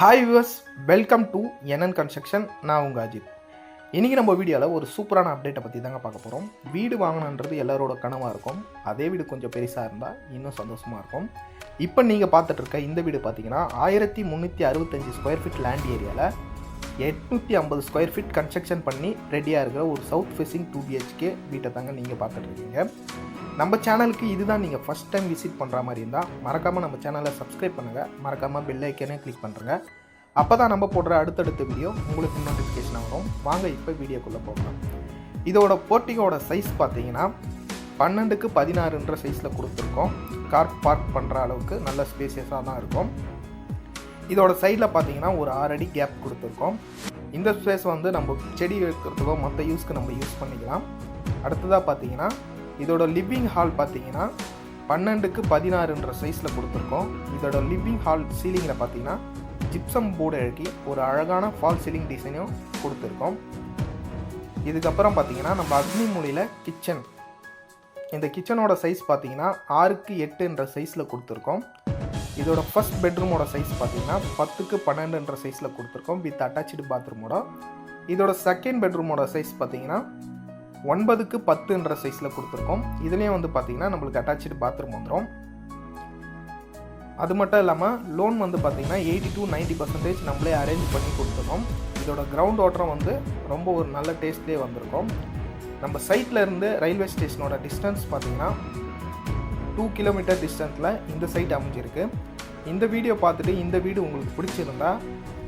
Hi viewers welcome to NN construction நான் உங்கள் அஜித். இன்றைக்கி நம்ம வீடியோவில் ஒரு சூப்பரான அப்டேட்டை பற்றி தாங்க பார்க்க போகிறோம் வீடு வாங்கணுன்றது எல்லாரோட கனவாக இருக்கும். அதே வீடு கொஞ்சம் பெருசாக இருந்தால் இன்னும் சந்தோஷமாக இருக்கும். இப்போ நீங்கள் பார்த்துட்ருக்க இந்த வீடு பார்த்தீங்கன்னா ஆயிரத்தி முந்நூற்றி அறுபத்தஞ்சு ஸ்கொயர் ஃபீட் லேண்ட் ஏரியாவில் எட்நூற்றி ஐம்பது ஸ்கொயர் ஃபீட் கன்ஸ்ட்ரக்ஷன் பண்ணி ரெடியாக இருக்கிற ஒரு சவுத் ஃபேஸிங் டூ பிஹெச்கே வீட்டை தாங்க நீங்கள் பார்த்துட்டு இருக்கீங்க நம்ம சேனலுக்கு இதுதான் நீங்கள் ஃபஸ்ட் டைம் விசிட் பண்ணுற மாதிரி இருந்தால் மறக்காமல் நம்ம சேனலை சப்ஸ்கிரைப் பண்ணுங்கள் மறக்காமல் பெல் ஐக்கனே கிளிக் பண்ணுறங்க அப்போ தான் நம்ம போடுற அடுத்தடுத்த வீடியோ உங்களுக்கு நோட்டிஃபிகேஷன் வரும். வாங்க இப்போ வீடியோக்குள்ளே போகலாம். இதோட போர்ட்டிகோட சைஸ் பார்த்தீங்கன்னா பன்னெண்டுக்கு பதினாறுன்ற சைஸில் கொடுத்துருக்கோம். கார் பார்க் பண்ணுற அளவுக்கு நல்ல ஸ்பேசியஸாக தான் இருக்கும். இதோட சைடில் பார்த்தீங்கன்னா ஒரு ஆறு அடி கேப் கொடுத்துருக்கோம். இந்த ஸ்பேஸ் வந்து நம்ம செடி வைக்கிறதுக்கோ மற்ற யூஸ்க்கு நம்ம யூஸ் பண்ணிக்கலாம். அடுத்ததாக பார்த்தீங்கன்னா இதோட லிவிங் ஹால் பார்த்தீங்கன்னா பன்னெண்டுக்கு பதினாறுன்ற சைஸில் கொடுத்துருக்கோம். இதோட லிவிங் ஹால் சீலிங்கில் பார்த்தீங்கன்னா ஜிப்சம் போர்டு எழுக்கி ஒரு அழகான ஃபால் சீலிங் டிசைனும் கொடுத்துருக்கோம். இதுக்கப்புறம் பார்த்தீங்கன்னா நம்ம அக்னி மூலையில் கிச்சன் இந்த கிச்சனோட சைஸ் பார்த்தீங்கன்னா ஆறுக்கு எட்டுன்ற சைஸில் கொடுத்துருக்கோம். இதோட ஃபஸ்ட் பெட்ரூமோட சைஸ் பார்த்தீங்கன்னா பத்துக்கு பன்னெண்டுன்ற சைஸில் கொடுத்துருக்கோம் வித் அட்டாச்சு பாத்ரூமோட இதோட செகண்ட் பெட்ரூமோட சைஸ் பார்த்தீங்கன்னா ஒன்பதுக்கு பத்துன்ற சைஸில் கொடுத்துருக்கோம். இதுலேயும் வந்து பார்த்தீங்கன்னா நம்மளுக்கு அட்டாச்சு பாத்ரூம் வந்துடும் அது மட்டும் இல்லாமல் லோன் வந்து பார்த்தீங்கன்னா எயிட்டி டு நைன்ட்டி பர்சன்டேஜ் நம்மளே அரேஞ்ச் பண்ணி கொடுத்துருக்கோம். இதோட கிரவுண்ட் வாட்டரும் வந்து ரொம்ப ஒரு நல்ல டேஸ்ட்லேயே வந்திருக்கும். நம்ம சைட்டில் இருந்து ரயில்வே ஸ்டேஷனோட டிஸ்டன்ஸ் பார்த்தீங்கன்னா டூ கிலோமீட்டர் டிஸ்டன்ஸில் இந்த சைட் அமைஞ்சிருக்கு. இந்த வீடியோ பார்த்துட்டு இந்த வீடு உங்களுக்கு பிடிச்சிருந்தா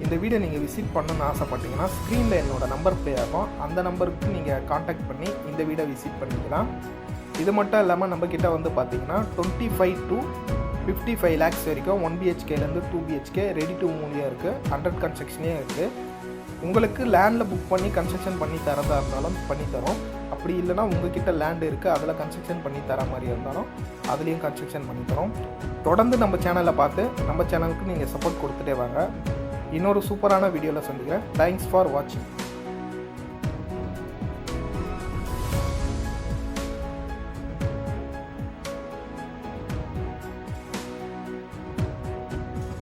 இந்த வீடை நீங்கள் விசிட் பண்ணணும்னு ஆசைப்பட்டீங்கன்னா ஸ்க்ரீனில் என்னோடய நம்பர் ப்ளே ஆகும். அந்த நம்பருக்கு நீங்கள் காண்டாக்ட் பண்ணி இந்த வீடை விசிட் பண்ணிக்கலாம். இது மட்டும் இல்லாமல் நம்மக்கிட்ட வந்து பார்த்தீங்கன்னா twenty five to fifty five lakhs வரைக்கும் ஒன் பிஹெச்கேலேருந்து டூ பிஹெச்கே ரெடி டு மூலியாக இருக்குது ஹண்ட்ரட் கன்ஸ்ட்ரக்ஷனே இருக்குது உங்களுக்கு லேண்டில் புக் பண்ணி கன்ஸ்ட்ரக்ஷன் பண்ணி தரதா இருந்தாலும் பண்ணித்தரோம் அப்படி இல்லைனா உங்ககிட்ட லேண்ட் இருக்குது அதில் கன்ஸ்ட்ரக்ஷன் பண்ணி தர மாதிரி இருந்தாலும் அதுலேயும் கன்ஸ்ட்ரக்ஷன் பண்ணி தரோம். தொடர்ந்து நம்ம சேனலை பார்த்து நம்ம சேனலுக்கு நீங்கள் சப்போர்ட் கொடுத்துட்டே வாங்க. இன்னொரு சூப்பரான வீடியோவில் சந்திக்கிறேன். தேங்க்ஸ் ஃபார் வாட்சிங்